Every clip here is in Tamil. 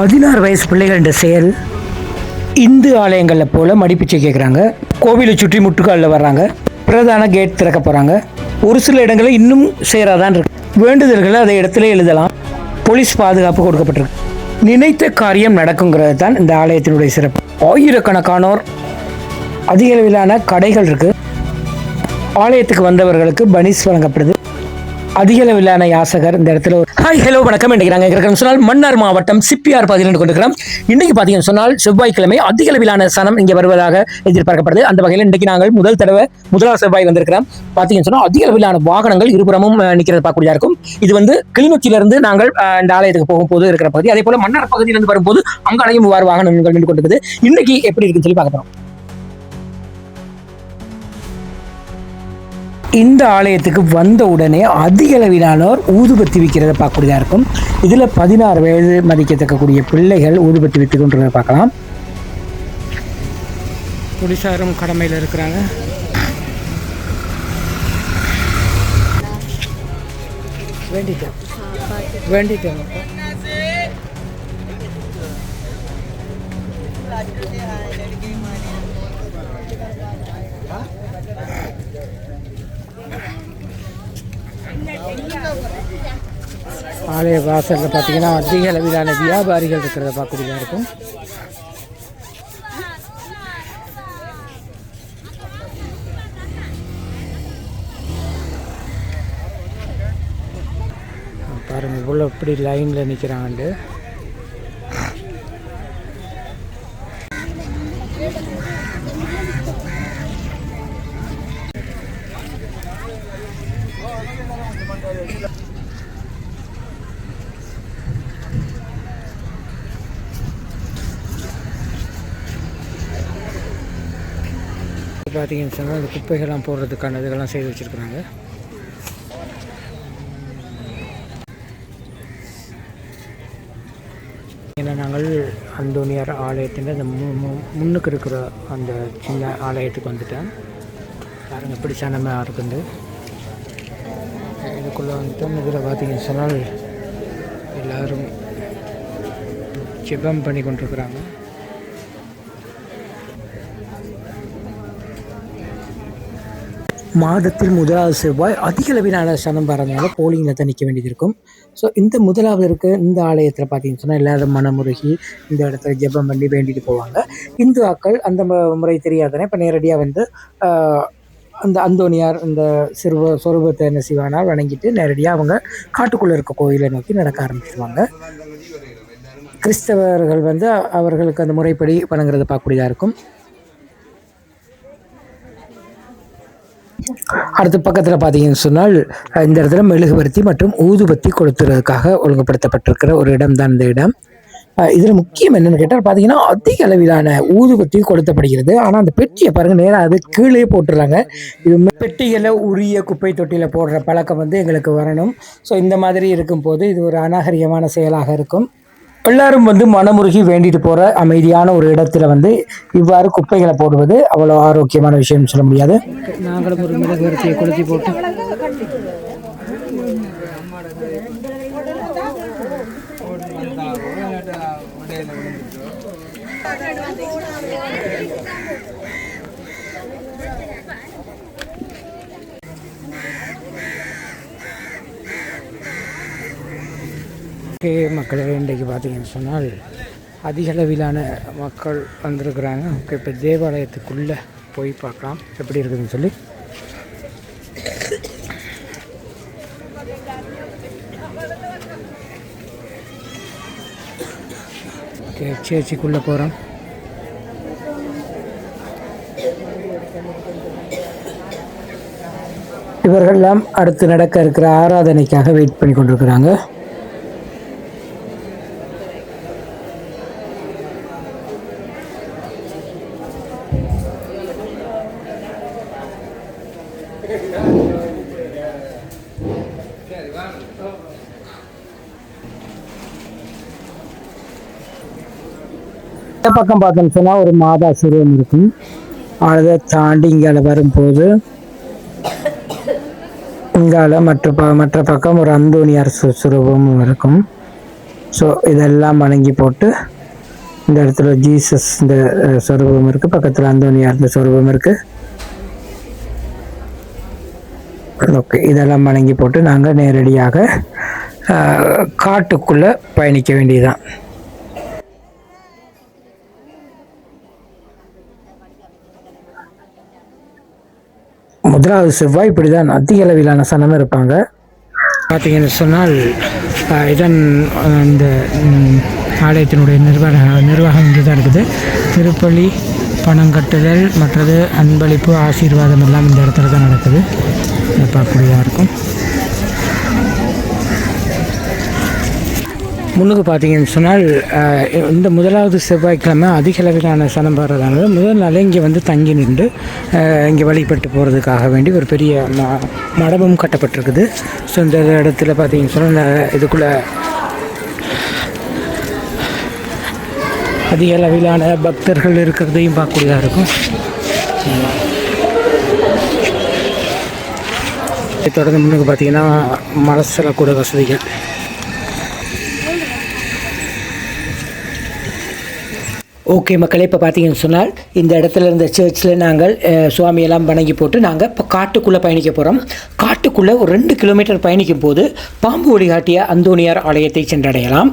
பதினாறு வயசு பிள்ளைகளின் செயல் இந்து ஆலயங்களில் போல் மடிப்பிச்சை கேட்குறாங்க கோவிலை சுற்றி முட்டுக்காலில் வர்றாங்க. பிரதான கேட் திறக்க போகிறாங்க ஒரு சில இடங்களில் இன்னும் சேராதான் இருக்கு. வேண்டுதல்களை அதை இடத்துல எழுதலாம். போலீஸ் பாதுகாப்பு கொடுக்கப்பட்டிருக்கு. நினைத்த காரியம் நடக்குங்கிறது தான் இந்த ஆலயத்தினுடைய சிறப்பு. ஆயிரக்கணக்கானோர் அதிக அளவிலான கடைகள் இருக்குது ஆலயத்துக்கு வந்தவர்களுக்கு பனிஸ் வழங்கப்படுது. அதிக அளவிலான யாசகர் இந்த இடத்துல ஹாய் ஹலோ வணக்கம். இன்றைக்கு நாங்கள் இருக்கிறோம் சொன்னால் மன்னார் மாவட்டம் சிப்பியார் பகுதியில் கொண்டிருக்கிறோம். இன்றைக்கு பார்த்தீங்கன்னு சொன்னால் செவ்வாய்க்கிழமை அதிக அளவிலான சனம் இங்கே வருவதாக எதிர்பார்க்கப்படுது. அந்த வகையில் இன்றைக்கு நாங்கள் முதல் தடவை முதலாவது செவ்வாய் வந்திருக்கிறோம். பார்த்தீங்கன்னு சொன்னால் அதிக அளவிலான வாகனங்கள் இருபுறமும் நிற்கிறது பார்க்கக்கூடிய இருக்கும். இது வந்து கிளிநொச்சியிலிருந்து நாங்கள் இந்த ஆலயத்துக்கு போகும்போது இருக்கிற பகுதி. அதே போல மன்னார் பகுதியிலிருந்து வரும்போது அங்காலையும் இவ்வாறு வாகனங்கள் நின்று கொண்டிருக்குது. இன்னைக்கு எப்படி இருக்குன்னு சொல்லி பார்க்கறோம் இந்த ஆலயத்துக்கு வந்த உடனே அதிக அளவிலானோர் ஊதுபத்தி விற்கிறத பார்க்கக்கூடியதாக இருக்கும். இதில் பதினாறு வயது மதிக்கத்தக்கக்கூடிய பிள்ளைகள் ஊதுபத்தி விற்று பார்க்கலாம். போலீஸாரும் கடமையில் இருக்கிறாங்க. வேண்டிட்டேன். வேண்டிட்டேன். ஆலய வாசலில் பார்த்தீங்கன்னா அதிக அளவிலான வியாபாரிகள் இருக்கிறத பார்க்கக்கூடியதாக இருக்கும். பாருங்கள் இவ்வளோ இப்படி லைனில் நிற்கிறாங்கண்டு பார்த்தீங்கன்னு சொன்னால் அந்த குப்பைகள்லாம் போடுறதுக்கான இதெல்லாம் செய்து வச்சுருக்குறாங்க. ஏன்னா நாங்கள் அந்தோனியார் ஆலயத்தின் அந்த மு- முன்னுக்கு இருக்கிற அந்த சின்ன ஆலயத்துக்கு வந்துட்டேன். பாருங்க எப்படி சனமாக இருக்குது. இதுக்குள்ளே வந்துட்டோம் இதில் பார்த்தீங்கன்னு சொன்னால் எல்லோரும் ஜெபம் பண்ணி கொண்டிருக்கிறாங்க மாதத்தில் முதலாவது செவ்வாய் அதிக அளவிலான சனம் வரதுனால போலிங்கில் தான் நிற்க வேண்டியது இருக்கும் ஸோ இந்த முதலாவது இருக்க இந்த ஆலயத்தில் பார்த்தீங்கன்னு சொன்னால் எல்லாரும் மனமுருகி இந்த இடத்துல ஜெபம் பண்ணி வேண்டிட்டு போவாங்க. இந்துவாக்கள் அந்த முறை தெரியாதனே இப்போ நேரடியாக வந்து அந்த அந்தோனியார் இந்த சிறுவ சொரூபத்தை என்ன செய்வானா வணங்கிட்டு நேரடியாக அவங்க காட்டுக்குள்ளே இருக்க கோயிலை நோக்கி நடக்க ஆரம்பிச்சிருவாங்க. கிறிஸ்தவர்கள் வந்து அவர்களுக்கு அந்த முறைப்படி வணங்குறதை பார்க்கக்கூடியதாக இருக்கும். அடுத்த பக்கத்தில் பார்த்தீங்கன்னு சொன்னால் இந்த இடத்துல மெழுகுபருத்தி மற்றும் ஊதுபத்தி கொளுத்துறதுக்காக ஒழுங்குபடுத்தப்பட்டிருக்கிற ஒரு இடம் தான் இந்த இடம். இதில் முக்கியம் என்னென்னு கேட்டால் பார்த்தீங்கன்னா அதிக அளவிலான ஊதுபத்தி கொளுத்தப்படுகிறது. ஆனால் அந்த பெட்டியை பாருங்க நேராக அது கீழே போட்டுடுறாங்க இது பெட்டிகளை உரிய குப்பை தொட்டியில் போடுற பழக்கம் வந்து எங்களுக்கு வரணும். ஸோ இந்த மாதிரி இருக்கும்போது இது ஒரு அநாகரிகமான செயலாக இருக்கும். எல்லாரும் வந்து மனமுருகி வேண்டிட்டு போகிற அமைதியான ஒரு இடத்துல வந்து இவ்வாறு குப்பைகளை போடுவது அவ்வளோ ஆரோக்கியமான விஷயம் சொல்ல முடியாது. நாங்களும் ஒரு மெழுகுவர்த்தியை கொளுத்தி போட்டு. ஓகே மக்களே இன்றைக்கு பார்த்தீங்கன்னு சொன்னால் அதிக அளவிலான மக்கள் வந்திருக்கிறாங்க. ஓகே இப்போ தேவாலயத்துக்குள்ளே போய் பார்க்கலாம். எப்படி இருக்குதுன்னு சொல்லி. ஓகே சேர்ச்சிக்குள்ளே போகிறோம் இவர்கள்லாம் அடுத்து நடக்க இருக்கிற ஆராதனைக்காக வெயிட் பண்ணி கொண்டிருக்கிறாங்க இந்த பக்கம் பார்த்தோம்னு சொன்னால் ஒரு மாதா சிறுவன் இருக்கும். அதை தாண்டி இங்கால வரும்போது இங்கால மற்ற ப மற்ற பக்கம் ஒரு அந்தோனியார் சு சுரூபமும் இருக்கும். ஸோ இதெல்லாம் வணங்கி போட்டு இந்த இடத்துல ஜீசஸ் இந்த சுரூபம் இருக்குது பக்கத்தில் அந்தோனியார் இந்த சுரூபம் இருக்குது ஓகே இதெல்லாம் வணங்கி போட்டு நாங்கள் நேரடியாக காட்டுக்குள்ளே பயணிக்க வேண்டியதுதான். முதலாவது செவ்வாய் இப்படி தான் அதிக அளவிலான சனம் இருப்பாங்க. பார்த்தீங்கன்னு சொன்னால் இதன் இந்த ஆலயத்தினுடைய நிர்வாக நிர்வாகம் இங்கே தான் இருக்குது. திருப்பள்ளி பணம் கட்டுதல் மற்றது அன்பளிப்பு ஆசீர்வாதம் எல்லாம் இந்த இடத்துல தான் நடக்குது. பார்க்கக்கூடியதாக இருக்கும். முன்னுக்கு பார்த்தீங்கன்னு சொன்னால் இந்த முதலாவது செவ்வாய்க்கிழமை அதிக அளவிலான சனம் வர்றதானது முதல் நாளே இங்கே வந்து தங்கி நின்று இங்கே வழிபட்டு போகிறதுக்காக வேண்டி ஒரு பெரிய ம கட்டப்பட்டிருக்குது. ஸோ இந்த இடத்துல பார்த்தீங்கன்னு சொன்னால் இதுக்குள்ளே அதிக அளவிலான பக்தர்கள் இருக்கிறதையும் பார்க்கக்கூடியதாக இருக்கும். இதை தொடர்ந்து முன்னுக்கு பார்த்தீங்கன்னா மலசல கூட வசதிகள். ஓகே மக்களே இப்போ பார்த்தீங்கன்னு சொன்னால் இந்த இடத்துல இருந்த சர்ச்சில் நாங்கள் சுவாமியெல்லாம் வணங்கி போட்டு நாங்கள் இப்போ காட்டுக்குள்ளே பயணிக்க போகிறோம் காட்டுக்குள்ளே ஒரு ரெண்டு கிலோமீட்டர் பயணிக்கும் போது பாம்பு வழிகாட்டிய அந்தோனியார் ஆலயத்தை சென்றடையலாம்.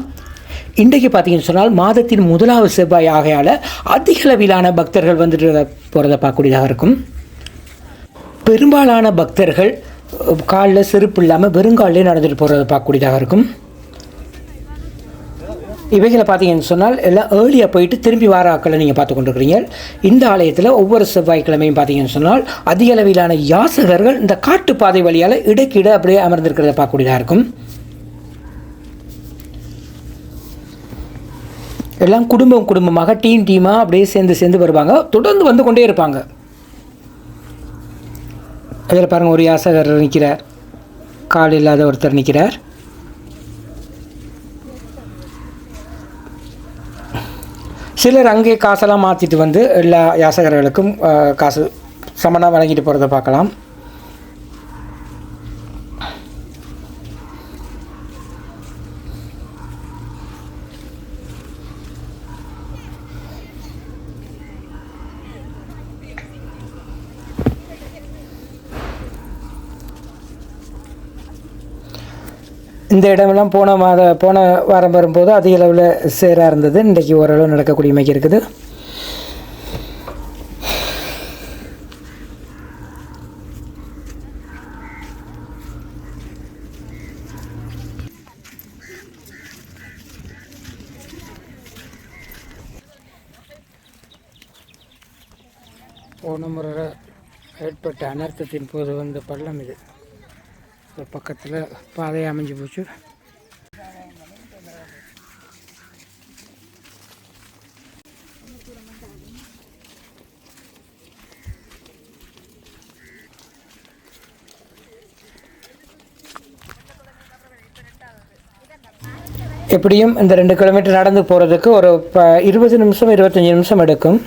இன்றைக்கு பார்த்தீங்கன்னு சொன்னால் மாதத்தின் முதலாவது செவ்வாய் ஆகையால் அதிக அளவிலான பக்தர்கள் வந்துட்டு போகிறத பார்க்கக்கூடியதாக இருக்கும். பெரும்பாலான பக்தர்கள் காலில் செருப்பு இல்லாமல் வெறுங்காலே நடந்துட்டு போகிறத பார்க்கக்கூடியதாக இருக்கும். இவைகளை பார்த்தீங்கன்னு சொன்னால் எல்லாம் ஏர்லியாக போயிட்டு திரும்பி வார ஆக்களை நீங்கள் பார்த்து கொண்டிருக்கிறீங்க. இந்த ஆலயத்தில் ஒவ்வொரு செவ்வாய்க்கிழமையும் பார்த்தீங்கன்னு சொன்னால் அதிக அளவிலான யாசகர்கள் இந்த காட்டுப்பாதை வழியால் இடைக்கிட அப்படியே அமர்ந்திருக்கிறத பார்க்கக்கூடியதாக இருக்கும். எல்லாம் குடும்பம் குடும்பமாக டீம் டீமாக அப்படியே சேர்ந்து சேர்ந்து வருவாங்க. தொடர்ந்து வந்து கொண்டே இருப்பாங்க. அதில் பாருங்கள் ஒரு யாசகர் நிற்கிறார் கால் இல்லாத ஒருத்தர் நிற்கிறார் சிலர் அங்கே காசெல்லாம் மாற்றிட்டு வந்து எல்லா யாசகர்களுக்கும் காசு சமனாக வழங்கிட்டு போகிறத பார்க்கலாம். இந்த இடமெல்லாம் போன மாத போன வாரம் வரும்போது அதிக அளவில் சேராக இருந்தது. இன்றைக்கி ஓரளவு நடக்கக்கூடிய மாதிரி இருக்குது. போன முறை ஏற்பட்ட அனர்த்தத்தின் போது வந்த பள்ளம் இது. இப்போ பக்கத்தில் பாதை அமைஞ்சு போச்சு. எப்படியும் இந்த ரெண்டு கிலோமீட்டர் நடந்து போகிறதுக்கு ஒரு ப இருபது நிமிஷம் இருபத்தஞ்சி நிமிஷம் எடுக்கும்.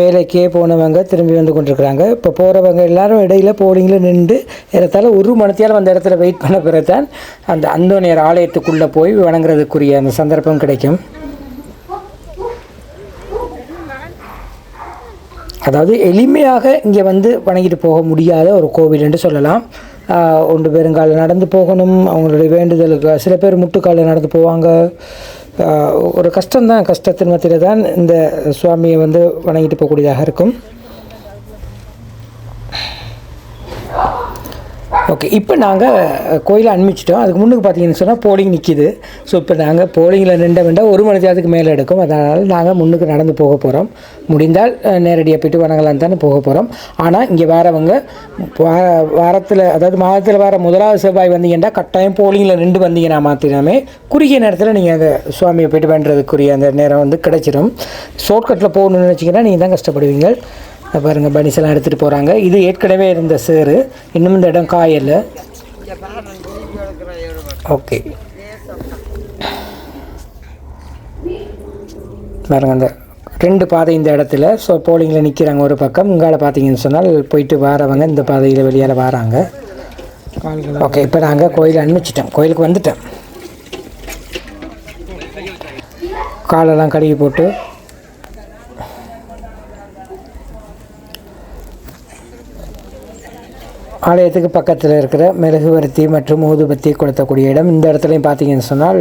வேலைக்கே போனவங்க திரும்பி வந்து கொண்டிருக்கிறாங்க. இப்போ போகிறவங்க எல்லாரும் இடையில் போலிங்கில் நின்று ஏறத்தாழ ஒரு மணித்தியால் அந்த இடத்துல வெயிட் பண்ண பிறகு தான் அந்த அந்தோனியர் ஆலயத்துக்குள்ளே போய் வணங்குறதுக்குரிய அந்த சந்தர்ப்பம் கிடைக்கும். அதாவது எளிமையாக இங்கே வந்து வணங்கிட்டு போக முடியாத ஒரு கோவில் என்று சொல்லலாம். ஒன்று பெருங்காலில் நடந்து போகணும். அவங்களுடைய வேண்டுதலுக்கு சில பேர் முட்டுக்காலில் நடந்து போவாங்க. ஒரு கஷ்டம்தான் கஷ்டத்தின் மத்தியில் தான் இந்த சுவாமியை வந்து வணங்கிட்டு போகக்கூடியதாக இருக்கும். ஓகே இப்போ நாங்கள் கோயிலை அனுப்பிச்சிட்டோம் அதுக்கு முன்னுக்கு பார்த்தீங்கன்னு சொன்னால் போலிங் நிற்கிது ஸோ இப்போ நாங்கள் போலிங்கில் நின்ற வேண்டாம் ஒரு மணி நேரத்துக்கு மேலே எடுக்கும். அதனால் நாங்கள் முன்னுக்கு நடந்து போக போகிறோம் முடிந்தால் நேரடியாக போயிட்டு வணங்கலாம் தானே போக போகிறோம் ஆனால் இங்கே வரவங்க வார வாரத்தில் அதாவது மாதத்தில் வர முதலாவது செவ்வாய் வந்தீங்கன்னா கட்டாயம் போலிங்கில் நின்று வந்தீங்கன்னா மாற்றினாமே குறுகிய நேரத்தில் நீங்கள் அந்த சுவாமியை போயிட்டு வேண்டதுக்குரிய அந்த நேரம் வந்து கிடச்சிடும் ஷார்ட்கட்டில் போகணும்னு நினச்சிங்கன்னா நீங்கள் தான் கஷ்டப்படுவீங்க. இதை பாருங்க எடுத்துகிட்டு போகிறாங்க இது ஏற்கனவே இருந்த சேரு. இன்னும் இந்த இடம் காயல. ஓகே. பாருங்க அந்த ரெண்டு பாதை இந்த இடத்துல. ஸோ போலிங்கில் நிற்கிறாங்க ஒரு பக்கம். இங்கால பார்த்தீங்கன்னு சொன்னால் போயிட்டு வாரவங்க இந்த பாதையில் வெளியால் வராங்க. ஓகே இப்போ நாங்கள் கோயில் அனுப்பிச்சிட்டோம். கோயிலுக்கு வந்துட்டோம். காலெல்லாம் கழுவி போட்டு ஆலயத்துக்கு பக்கத்தில் இருக்கிற மெழுகுவர்த்தி மற்றும் ஊதுபத்தி கொளுத்தக்கூடிய இடம் இந்த இடத்துலையும் பார்த்தீங்கன்னு சொன்னால்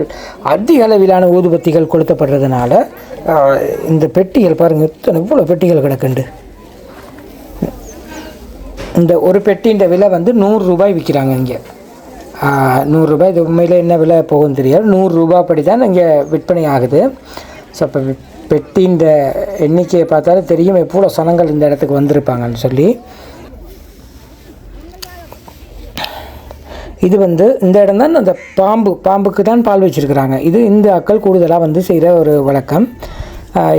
அதிக அளவிலான ஊதுபத்திகள் கொளுத்தப்படுறதுனால இந்த பெட்டிகள் பாருங்கள் இத்தனை இவ்வளோ பெட்டிகள் கிடக்குண்டு. இந்த ஒரு பெட்டின்ற விலை வந்து நூறுரூபாய் விற்கிறாங்க இங்கே. நூறுரூபாய் இது உண்மையில் என்ன விலை போகும் தெரியாது நூறுரூபா படி தான் இங்கே விற்பனை ஆகுது. ஸோ இப்போ பெட்டின்ற எண்ணிக்கையை பார்த்தாலும் தெரியும் எவ்வளோ சனங்கள் இந்த இடத்துக்கு வந்திருப்பாங்கன்னு சொல்லி. இது வந்து இந்த இடம் தான் அந்த பாம்பு பாம்புக்கு தான் பால் வச்சுருக்குறாங்க. இது இந்த அக்கள் கூடுதலாக வந்து செய்கிற ஒரு வழக்கம்.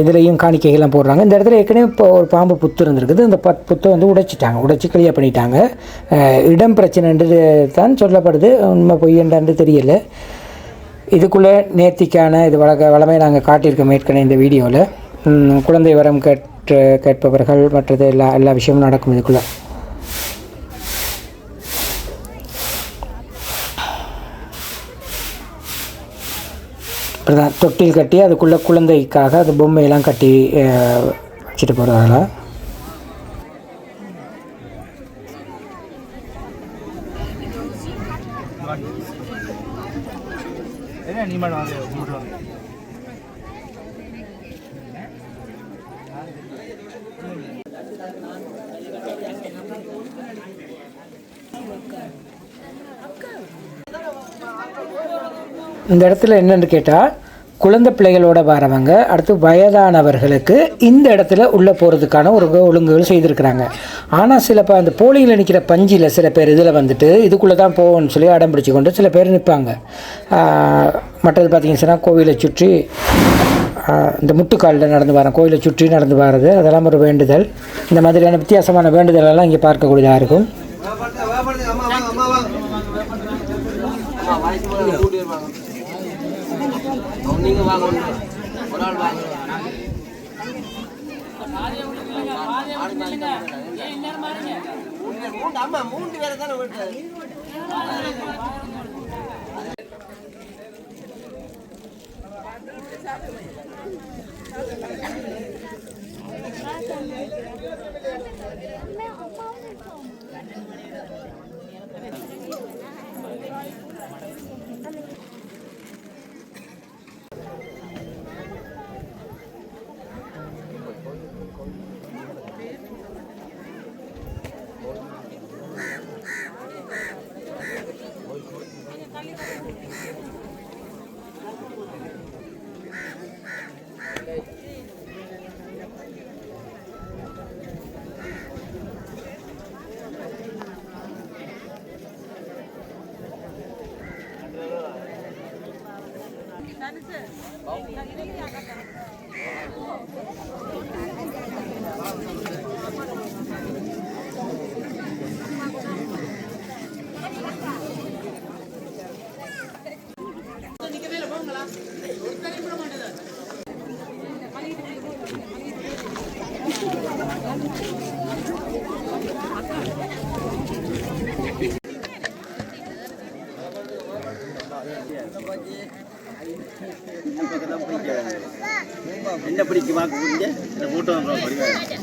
இதுலேயும் காணிக்கைகள்லாம் போடுறாங்க. இந்த இடத்துல ஏற்கனவே இப்போ ஒரு பாம்பு புத்து இருந்திருக்குது. இந்த பத் புத்தை வந்து உடைச்சிட்டாங்க. உடைச்சி கிளியர் பண்ணிட்டாங்க. இடம் பிரச்சனைன்றது தான் சொல்லப்படுது. உண்மை பொய்யன்றான்னு தெரியல. இதுக்குள்ளே நேர்த்திக்கான இது வழக்க வளமை நாங்கள் காட்டியிருக்கோம் ஏற்கனவே இந்த வீடியோவில் குழந்தை வரம் கேட்டு கேட்பவர்கள் மற்றது எல்லா எல்லா விஷயமும் நடக்கும் இதுக்குள்ளே. இப்படிதான் தொட்டில் கட்டி அதுக்குள்ளே குழந்தைக்காக அது பொம்மையெல்லாம் கட்டி அஹ், வச்சுட்டு போகிறதால இந்த இடத்துல என்னென்னு கேட்டால் குழந்தை பிள்ளைகளோட வரவங்க அடுத்து வயதானவர்களுக்கு இந்த இடத்துல உள்ளே போகிறதுக்கான ஒரு ஒழுங்குகள் செய்திருக்கிறாங்க. ஆனால் சில இப்போ அந்த போலியில் நிற்கிற பஞ்சில் சில பேர் இதில் வந்துட்டு இதுக்குள்ளே தான் போவோம்னு சொல்லி அடம் பிடிச்சி கொண்டு சில பேர் நிற்பாங்க மற்றது பார்த்தீங்கன்னா சொன்னால் கோவிலை சுற்றி இந்த முட்டுக்காலில் நடந்து வரேன் கோயிலை சுற்றி நடந்து வர்றது அதெல்லாம் ஒரு வேண்டுதல். இந்த மாதிரியான வித்தியாசமான வேண்டுதலெல்லாம் இங்கே பார்க்கக்கூடியதாக இருக்கும். நீங்க வாங்க ஒரு ஆள் வாங்க அம்மா மூன்று பேரை தானே விட்டாரு என்ன பிடிக்கு வாக்கு கொடுங்க இந்த கூட்டம் வந்துடும்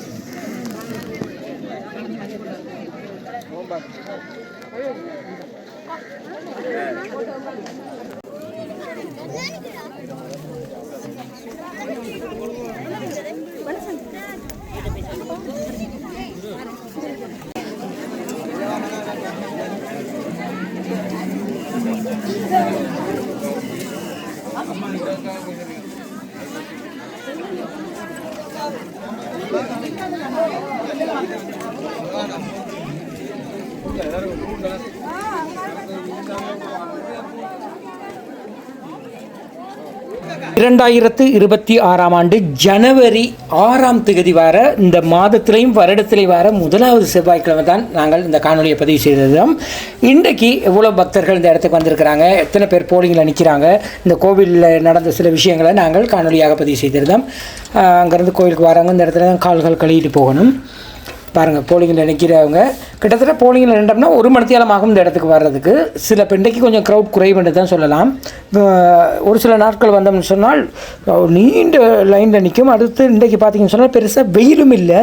இரண்டாயிரத்து இருபத்தி ஆறாம் ஆண்டு ஜனவரி ஆறாம் தேதி வார இந்த மாதத்திலையும் வருடத்திலையும் வார முதலாவது செவ்வாய்க்கிழமை தான் நாங்கள் இந்த காணொலியை பதிவு செய்ததும். இன்றைக்கு எவ்வளோ பக்தர்கள் இந்த இடத்துக்கு வந்திருக்கிறாங்க எத்தனை பேர் போலிங்கில் நிற்கிறாங்க இந்த கோவிலில் நடந்த சில விஷயங்களை நாங்கள் காணொலியாக பதிவு செய்திருந்தோம். அங்கேருந்து கோவிலுக்கு வரவங்க இந்த இடத்துல தான் கால்கள் கழுவிட்டு போகணும். பாருங்கள் போலிங்கில் நிற்கிறவங்க கிட்டத்தட்ட போலிங்கில் நின்றோம்னா ஒரு மணித்தியாலம் ஆகும் இந்த இடத்துக்கு வர்றதுக்கு. சில பெண்டைக்கு கொஞ்சம் க்ரௌட் குறைவுன்னு தான் சொல்லலாம். ஒரு சில நாட்கள் வந்தோம்னு சொன்னால் நீண்ட லைனில் நிற்கும். அடுத்து இன்றைக்கு பார்த்தீங்கன்னு சொன்னால் பெருசாக வெயிலும் இல்லை.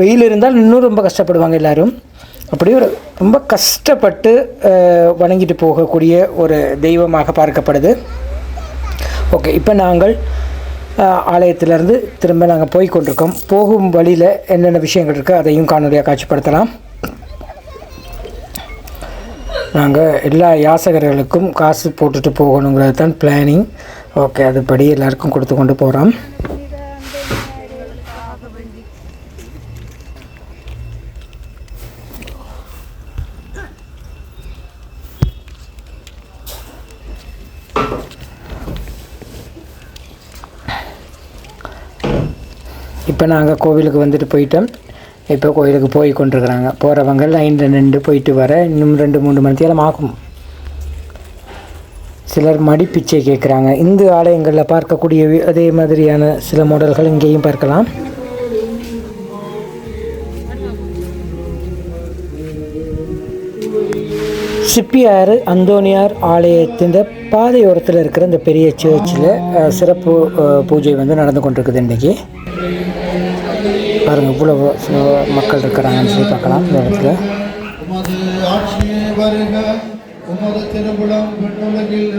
வெயில் இருந்தால் இன்னும் ரொம்ப கஷ்டப்படுவாங்க எல்லோரும். அப்படியே ஒரு ரொம்ப கஷ்டப்பட்டு வணங்கிட்டு போகக்கூடிய ஒரு தெய்வமாக பார்க்கப்படுது. ஓகே இப்போ நாங்கள் ஆலயத்திலேருந்து திரும்ப நாங்கள் போய் கொண்டிருக்கோம் போகும் வழியில் என்னென்ன விஷயங்கள் இருக்கோ அதையும் காணொலியாக காட்சிப்படுத்தலாம். நாங்கள் எல்லா யாசகர்களுக்கும் காசு போட்டுட்டு போகணுங்கிறது தான் பிளானிங் ஓகே அதுபடி எல்லாருக்கும் கொடுத்து கொண்டு போகிறோம் இப்போ நாங்கள் கோவிலுக்கு வந்துட்டு போயிட்டோம். இப்போ கோயிலுக்கு போய் கொண்டிருக்கிறாங்க. போகிறவங்க லைனில் நின்று போயிட்டு வர இன்னும் ரெண்டு மூணு மணி நேரம் ஆகும். சிலர் மடிப்பிச்சை கேட்குறாங்க. இந்து ஆலயங்களில் பார்க்கக்கூடிய அதே மாதிரியான சில மாடல்கள் இங்கேயும் பார்க்கலாம். சிப்பியார் அந்தோனியார் ஆலயத்தின் பாதையோரத்தில் இருக்கிற இந்த பெரிய சர்ச்சில் சிறப்பு பூஜை வந்து நடந்து கொண்டிருக்குது இன்றைக்கி பாருங்கள் இவ்வளோ மக்கள் இருக்கிறாங்கன்னு சொல்லி பார்க்கலாம் இந்த இடத்துல. உமது ஆட்சியே வருக உமது திருவிழம் விண்ணுலகில்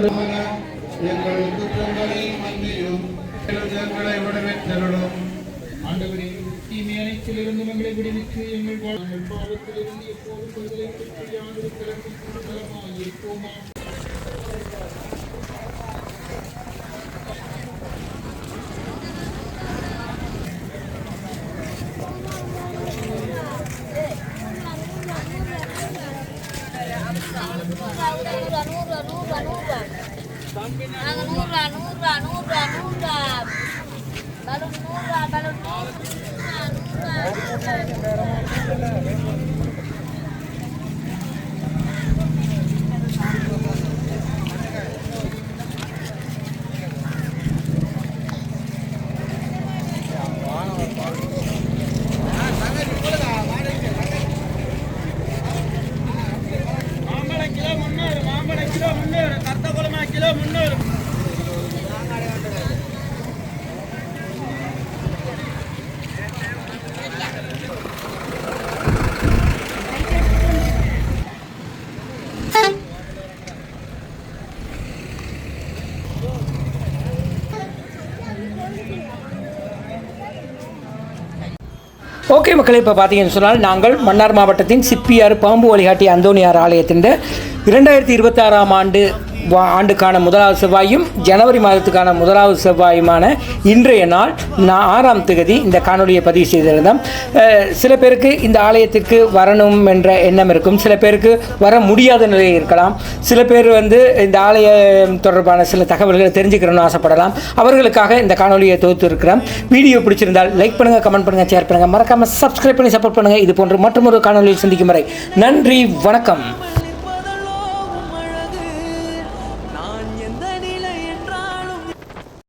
நாங்கள் நூறுரூவா நூறுரூவா நூறு ஓகே மக்களை இப்போ பார்த்தீங்கன்னு சொன்னால் நாங்கள் மன்னார் மாவட்டத்தின் சிப்பியார் பாம்பு வழிகாட்டி அந்தோனியார் ஆலயத்தின் இரண்டாயிரத்தி இருபத்தாறாம் ஆண்டு ஆண்டுக்கான முதலாவது செவ்வாயும் ஜனவரி மாதத்துக்கான முதலாவது செவ்வாயுமான இன்றைய நாள் நான் ஆறாம் திகதி இந்த காணொலியை பதிவு செய்திருந்தோம். சில பேருக்கு இந்த ஆலயத்திற்கு வரணும் என்ற எண்ணம் இருக்கும். சில பேருக்கு வர முடியாத நிலை இருக்கலாம். சில பேர் வந்து இந்த ஆலயம் தொடர்பான சில தகவல்களை தெரிஞ்சுக்கணும்னு ஆசைப்படலாம். அவர்களுக்காக இந்த காணொலியை தொகுத்து இருக்கிறோம் வீடியோ பிடிச்சிருந்தால் லைக் பண்ணுங்கள் கமெண்ட் பண்ணுங்கள் ஷேர் பண்ணுங்கள் மறக்காமல் சப்ஸ்கிரைப் பண்ணி சப்போர்ட் பண்ணுங்கள் இது போன்ற மற்றொரு காணொலியில் சந்திக்கும் வரை நன்றி வணக்கம்.